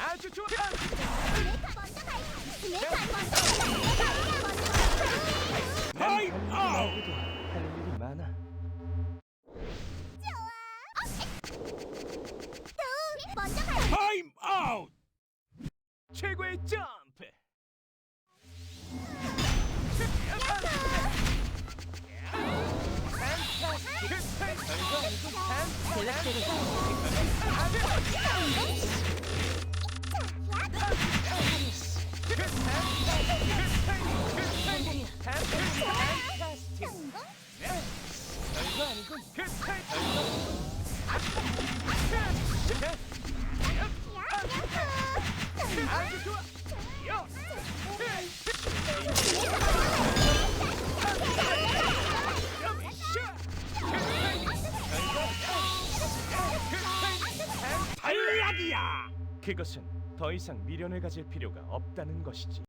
아주 좋아. 아이 아우. 최고의 점프. 성공. 그것은 더 이상 미련을 가질 필요가 없다는 것이지.